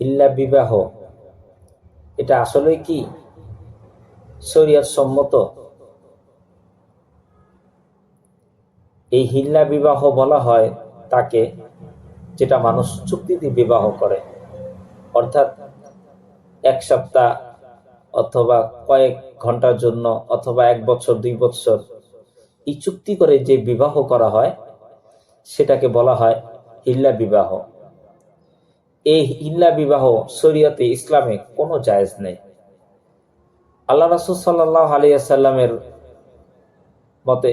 হিল্লা বিবাহ। এটা আসলে কি? শরীয়ত সম্মত। এই হিল্লা বিবাহ বলা হয় তাকে যেটা মানুষ চুক্তিতে বিবাহ করে। অর্থাৎ এক সপ্তাহ অথবা কয়েক ঘণ্টার জন্য অথবা এক বছর, দুই বছর এই চুক্তি করে যে বিবাহ করা হয়, সেটাকে বলা হয় হিল্লা বিবাহ। এই হিল্লা বিবাহ শরীয়তে ইসলামে কোনো জায়েজ নেই। আল্লাহ রাসুল সাল্লাহ আলিয়াল্লামের মতে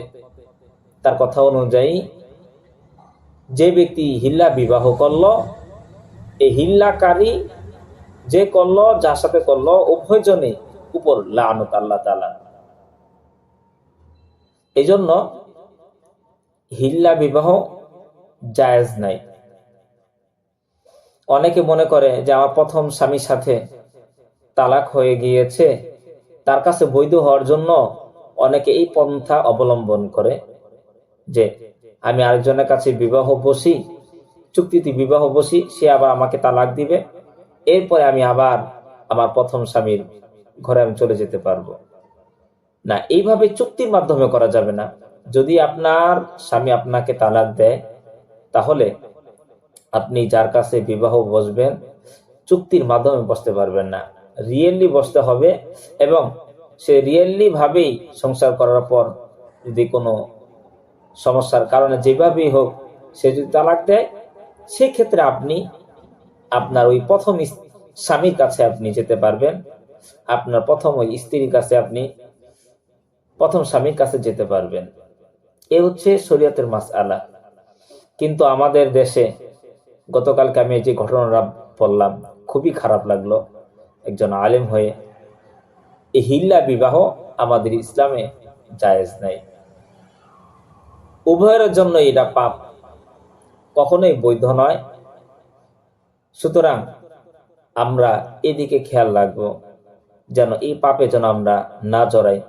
তার কথা অনুযায়ী, যে ব্যক্তি হিল্লা বিবাহ করল, এই হিল্লাকারী যে করল, যার সাথে করল উভয়জনে উপর লানত আল্লাহ তালা এই জন্য হিল্লা বিবাহ জায়েজ নাই। অনেকে মনে করে যে আমার প্রথম স্বামীর সাথে তালাক হয়ে গিয়েছে। তার কাছে বৈধ হওয়ার জন্য অনেকে এই পন্থা অবলম্বন করে যে আমি আরেকজনের কাছে বিবাহ বসি, চুক্তিতে বিবাহ বসি, সে আবার আমাকে তালাক দিবে। এরপরে আমি আবার আমার প্রথম স্বামীর ঘরে আমি চলে যেতে পারব। না, এইভাবে চুক্তির মাধ্যমে করা যাবে না। যদি আপনার স্বামী আপনাকে তালাক দেয়, তাহলে আপনি যার কাছে বিবাহ বসবেন, চুক্তির মাধ্যমে বসতে পারবেন না। রিয়েলি বসতে হবে এবং সে রিয়েলি ভাবেই সংসার করার পর যদি কোনো সমস্যার কারণে যেভাবেই হোক সে যদি তালাক দেয়, সেক্ষেত্রে আপনি, আপনার ওই প্রথম স্বামীর কাছে আপনি যেতে পারবেন। আপনার প্রথম ওই স্ত্রীর কাছে আপনি প্রথম স্বামীর কাছে যেতে পারবেন। এ হচ্ছে শরীয়তের মাস আলা কিন্তু আমাদের দেশে গতকালকে আমি যে ঘটনাটা বললাম, খুবই খারাপ লাগল। একজন আলেম হয়ে এই হিল্লা বিবাহ আমাদের ইসলামে জায়েজ নাই। উভয়ের জন্য এটা পাপ, কখনোই বৈধ নয়। সুতরাং আমরা এদিকে খেয়াল রাখব, যেন এই পাপে যেন আমরা না জড়াই।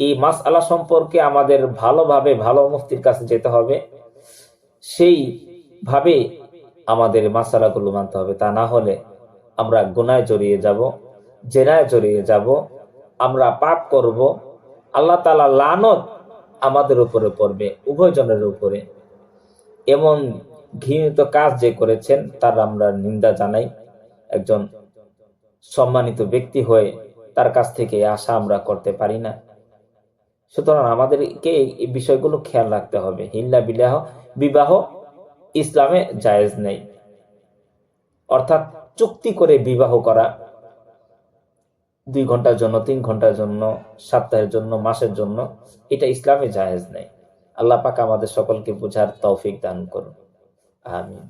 এই মাস আলা সম্পর্কে আমাদের ভালোভাবে ভালো মুফতির কাছে যেতে হবে। সেই ভাবে আমাদের মাসালাগুলো মানতে হবে। তা না হলে আমরা গুনায় জড়িয়ে যাব, জেনায় জড়িয়ে যাব, আমরা পাপ করব। আল্লাহ তালা লানত আমাদের উপরে পড়বে উভয়জনের উপরে। এমন ঘৃণিত কাজ যে করেছেন, তার আমরা নিন্দা জানাই। একজন সম্মানিত ব্যক্তি হয়ে তার কাছ থেকে আশা আমরা করতে পারি না। সুতরাং আমাদেরকে এই বিষয়গুলো খেয়াল রাখতে হবে। হিল্লা বিবাহ বিবাহ ইসলামে জায়েজ নেই। অর্থাৎ চুক্তি করে বিবাহ করা, দুই ঘণ্টার জন্য, তিন ঘণ্টার জন্য, সপ্তাহের জন্য, মাসের জন্য, এটা ইসলামে জায়েজ নেই। আল্লাহ পাক আমাদের সকলকে বোঝার তৌফিক দান করুন। আমিন।